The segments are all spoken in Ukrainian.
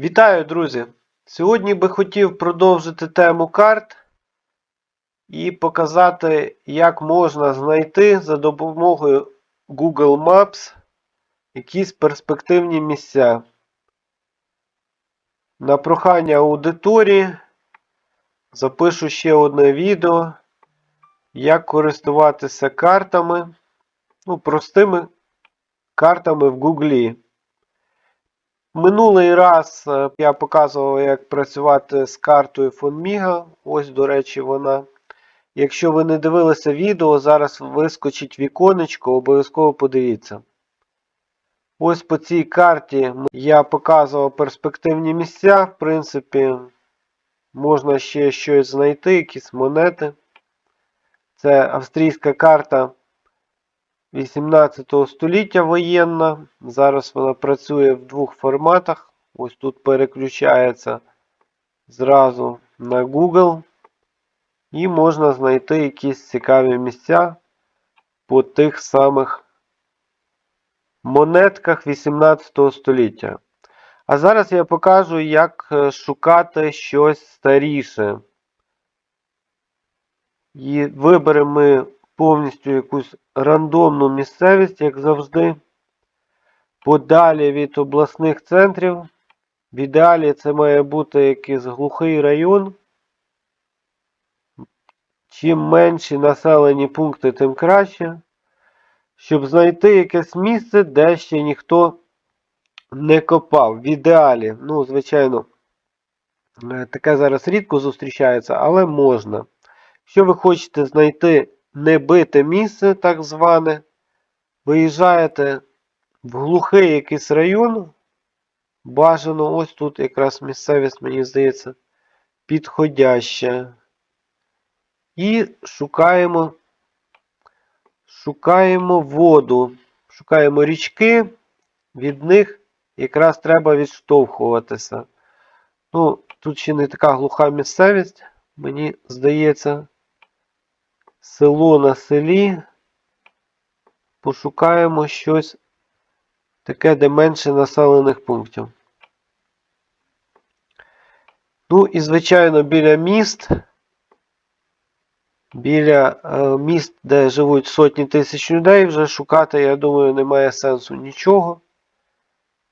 Вітаю, друзі! Сьогодні би хотів продовжити тему карт і показати, як можна знайти за допомогою Google Maps якісь перспективні місця. На прохання аудиторії запишу ще одне відео, як користуватися картами, ну, простими картами в Google. Минулий раз е, я показував, як працювати з картою Фонміга. Ось, до речі, вона. Якщо ви не дивилися відео, зараз вискочить віконечко, обов'язково подивіться. Ось по цій карті я показував перспективні місця. В принципі, можна ще щось знайти, якісь монети. Це австрійська карта 18 століття воєнна. Зараз вона працює в двох форматах. Ось тут переключається зразу на Google. І можна знайти якісь цікаві місця по тих самих монетках 18 століття. А зараз я покажу, як е, шукати щось старіше. І виберемо повністю якусь рандомну місцевість, як завжди. Подалі від обласних центрів. В ідеалі це має бути якийсь глухий район. Чим менші населені пункти, тим краще. Щоб знайти якесь місце, де ще ніхто не копав. В ідеалі, ну, звичайно, е, таке зараз рідко зустрічається, але можна. Якщо ви хочете знайти небите місце, так зване, виїжджаєте в глухий якийсь район. Бажано, ось тут якраз місцевість, мені здається, підходяща. І шукаємо, шукаємо воду. Шукаємо річки, від них якраз треба відштовхуватися. Ну, тут ще не така глуха місцевість, мені здається село на селі. Пошукаємо щось таке, де менше населених пунктів. Ну і, звичайно, біля міст. Біля е, міст, де живуть сотні тисяч людей, вже шукати, я думаю, немає сенсу нічого.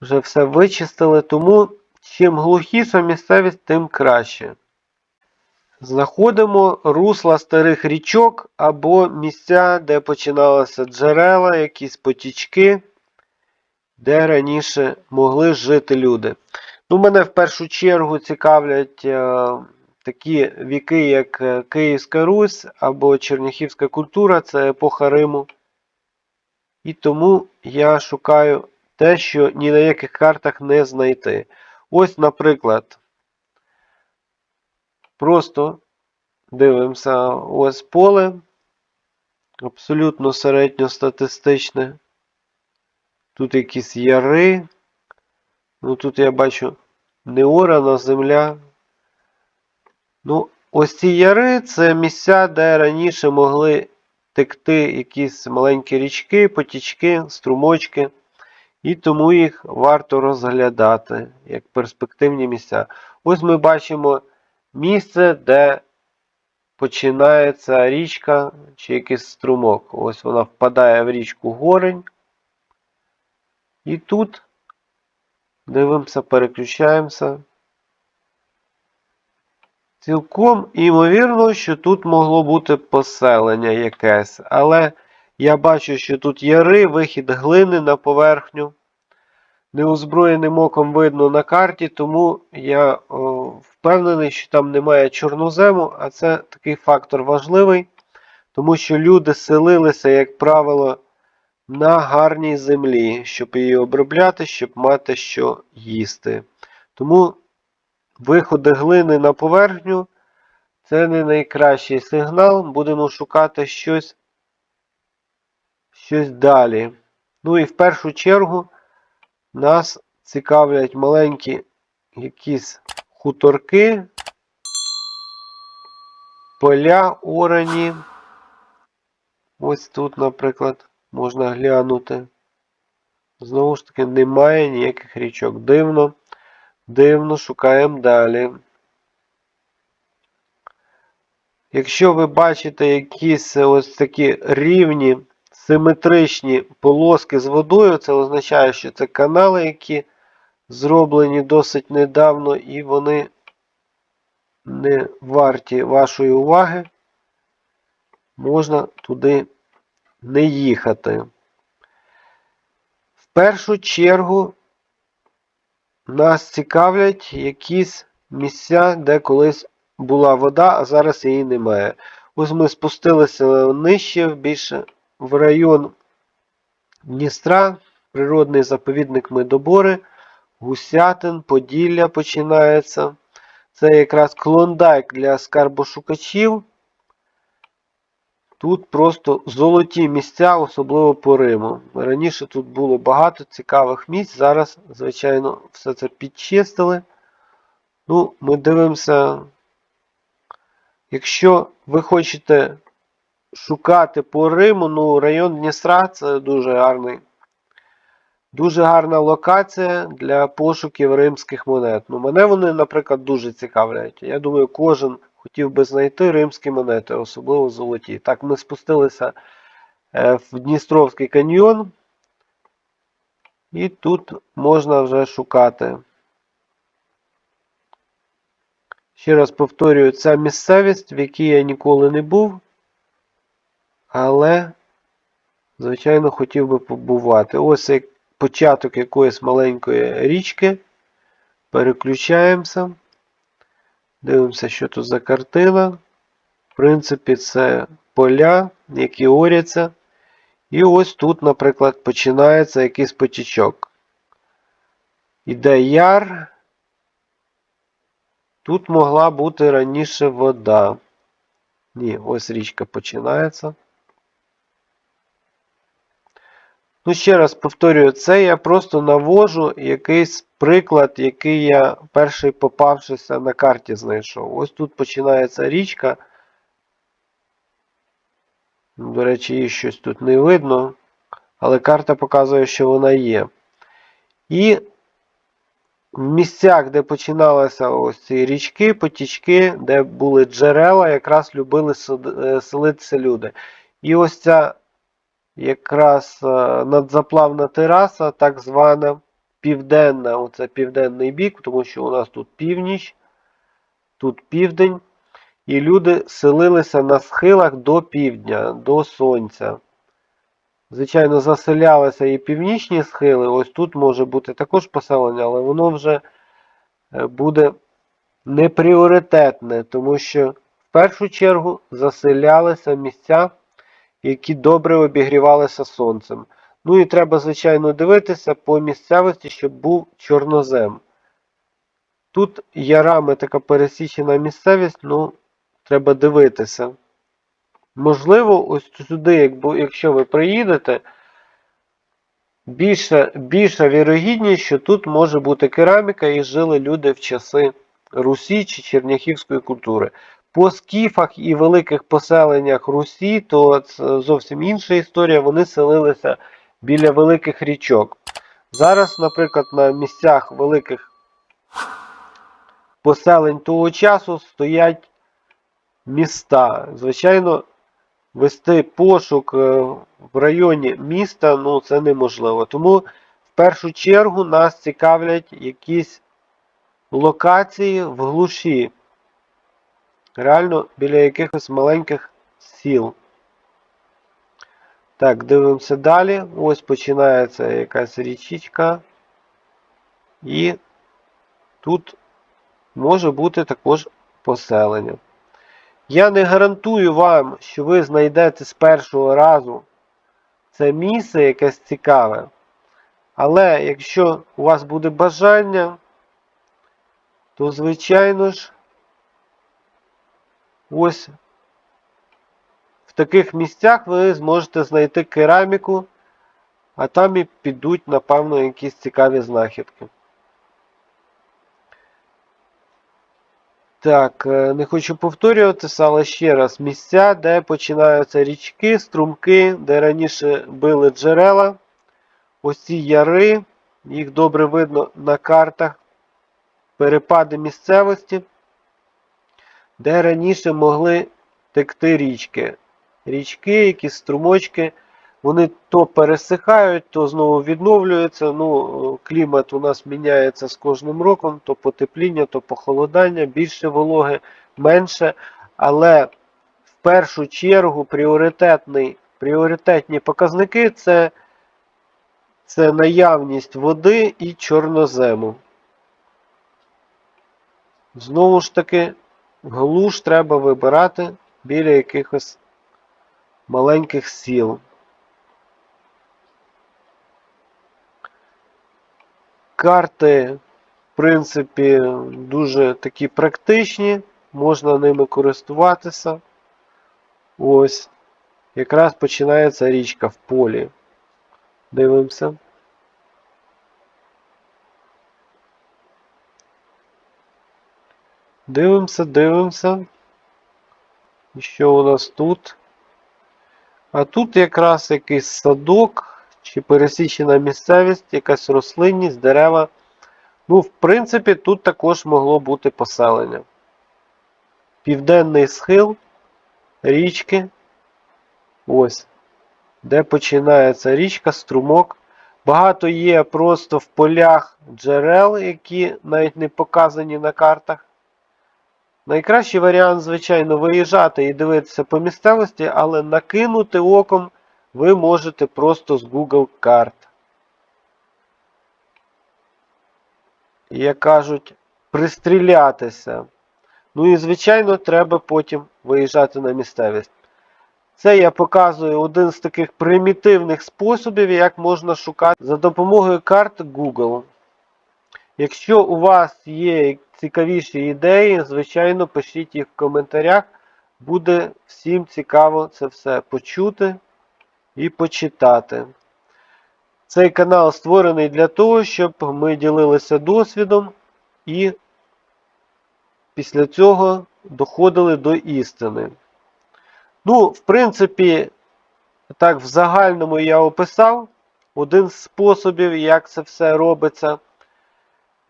Вже все вичистили, тому чим глухіша місцевість, тим краще. Знаходимо русла старих річок або місця, де починалися джерела, якісь потічки, де раніше могли жити люди. Ну, Мене в першу чергу цікавлять е, такі віки, як е, Київська Русь або Черняхівська культура, це епоха Риму. І тому я шукаю те, що ні на яких картах не знайти. Ось, наприклад. Просто дивимося ось поле. Абсолютно середньостатистичне. Тут якісь яри. Ну тут я бачу неорана земля. Ну, ось ці яри це місця, де раніше могли текти якісь маленькі річки, потічки, струмочки. І тому їх варто розглядати як перспективні місця. Ось ми бачимо місце, де починається річка чи якийсь струмок. Ось вона впадає в річку Горень. І тут дивимося, переключаємося. Цілком імовірно, що тут могло бути поселення якесь. Але я бачу, що тут яри, вихід глини на поверхню. Неозброєним оком видно на карті, тому я о, впевнений, що там немає чорнозему, а це такий фактор важливий, тому що люди селилися, як правило, на гарній землі, щоб її обробляти, щоб мати що їсти. Тому виходи глини на поверхню це не найкращий сигнал. Будемо шукати щось, щось далі. Ну і в першу чергу. Нас цікавлять маленькі якісь хуторки, поля орані. Ось тут, наприклад, можна глянути. Знову ж таки, немає ніяких річок. Дивно. Дивно, шукаємо далі. Якщо ви бачите якісь ось такі рівні, симетричні полоски з водою, це означає, що це канали, які зроблені досить недавно, і вони не варті вашої уваги. Можна туди не їхати. В першу чергу нас цікавлять якісь місця, де колись була вода, а зараз її немає. Ось ми спустилися нижче, більше в район Дністра, природний заповідник Медобори, Гусятин, Поділля починається. Це якраз клондайк для скарбошукачів. Тут просто золоті місця, особливо по Риму. Раніше тут було багато цікавих місць. Зараз, звичайно, все це підчистили. Ну, ми дивимося. Якщо ви хочете шукати по Риму, ну, район Дністра це дуже гарний. Дуже гарна локація для пошуків римських монет. Ну, Мене вони, наприклад, дуже цікавлять. Я думаю, кожен хотів би знайти римські монети, особливо золоті. Так, ми спустилися е, в Дністровський каньйон. І тут можна вже шукати. Ще раз повторюю, це місцевість, в якій я ніколи не був. Але, звичайно, хотів би побувати. Ось як початок якоїсь маленької річки. Переключаємося. Дивимося, що тут за картина. В принципі, це поля, які оряться. І ось тут, наприклад, починається якийсь потічок. Іде яр. Тут могла бути раніше вода. Ні, ось річка починається. Ну, ще раз повторюю, це я просто навожу якийсь приклад, який я перший попавшися на карті знайшов. Ось тут починається річка. До речі, її щось тут не видно, але карта показує, що вона є. І в місцях, де починалися ось ці річки, потічки, де були джерела, якраз любили е, селитися люди. І ось ця якраз е, надзаплавна тераса, так звана південна, оце південний бік, тому що у нас тут північ, тут південь. І люди селилися на схилах до півдня, до сонця. Звичайно, заселялися і північні схили. Ось тут може бути також поселення, але воно вже е, буде непріоритетне, тому що в першу чергу заселялися місця які добре обігрівалися сонцем. Ну і треба, звичайно, дивитися по місцевості, щоб був чорнозем. Тут ярами така пересічена місцевість, ну, треба дивитися. Можливо, ось сюди, якщо ви приїдете, більша більша вірогідність, що тут може бути кераміка і жили люди в часи Русі чи Черняхівської культури. По скіфах і великих поселеннях Русі, то це зовсім інша історія. Вони селилися біля великих річок. Зараз, наприклад, на місцях великих поселень того часу стоять міста. Звичайно, вести пошук е, в районі міста ну, це неможливо. Тому в першу чергу нас цікавлять якісь локації в глуші реально біля якихось маленьких сіл. Так, дивимося далі. Ось починається якась річечка. І тут може бути також поселення. Я не гарантую вам, що ви знайдете з першого разу це місце якесь цікаве. Але якщо у вас буде бажання, то, звичайно ж, Ось в таких місцях ви зможете знайти кераміку, а там і підуть, напевно, якісь цікаві знахідки. Так, е, не хочу повторюватися, але ще раз, місця, де починаються річки, струмки, де раніше били джерела. Ось ці яри, їх добре видно на картах. перепади місцевості, де раніше могли текти річки. Річки, якісь струмочки, вони то пересихають, то знову відновлюються. Ну, клімат у нас міняється з кожним роком, то потепління, то похолодання, більше вологи, менше. Але в першу чергу пріоритетний, пріоритетні показники це, це наявність води і чорнозему. Знову ж таки, глуш треба вибирати біля якихось маленьких сіл. Карти, в принципі, дуже такі практичні, можна ними користуватися. Ось. Якраз починається річка в полі. Дивимося. Дивимося, дивимося. І що у нас тут? А тут якраз якийсь садок чи пересічена місцевість, якась рослинність, дерева. Ну, в принципі, тут також могло бути поселення. Південний схил річки. Ось. Де починається річка, струмок. Багато є просто в полях джерел, які навіть не показані на картах. Найкращий варіант, звичайно, виїжджати і дивитися по місцевості, але накинути оком ви можете просто з Google карт. Як кажуть, пристрілятися. Ну і, звичайно, треба потім виїжджати на місцевість. Це я показую один з таких примітивних способів, як можна шукати за допомогою карт Google. Якщо у вас є цікавіші ідеї, звичайно, пишіть їх в коментарях. Буде всім цікаво це все почути і почитати. Цей канал створений для того, щоб ми ділилися досвідом і після цього доходили до істини. Ну, в принципі, так, в загальному я описав один з способів, як це все робиться.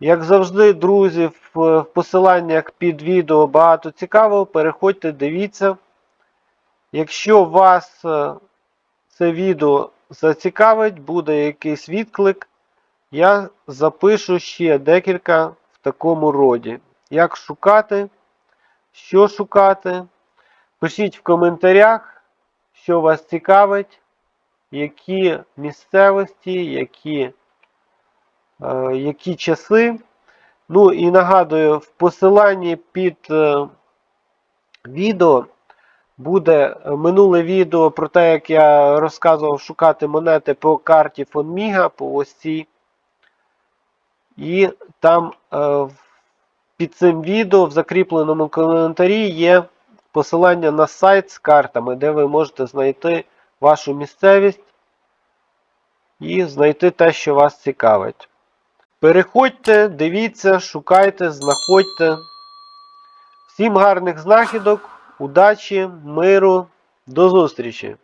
Як завжди, друзі, в посиланнях під відео багато цікавого. Переходьте, дивіться. Якщо вас е, це відео зацікавить, буде якийсь відклик, я запишу ще декілька в такому роді. Як шукати, що шукати. Пишіть в коментарях, що вас цікавить, які місцевості, які, які часи. Ну і нагадую, в посиланні під е, відео буде минуле відео про те, як я розказував шукати монети по карті фон Міга, по ось цій. І там е, під цим відео в закріпленому коментарі є посилання на сайт з картами, де ви можете знайти вашу місцевість і знайти те, що вас цікавить. Переходьте, дивіться, шукайте, знаходьте. Всім гарних знахідок, удачі, миру, до зустрічі!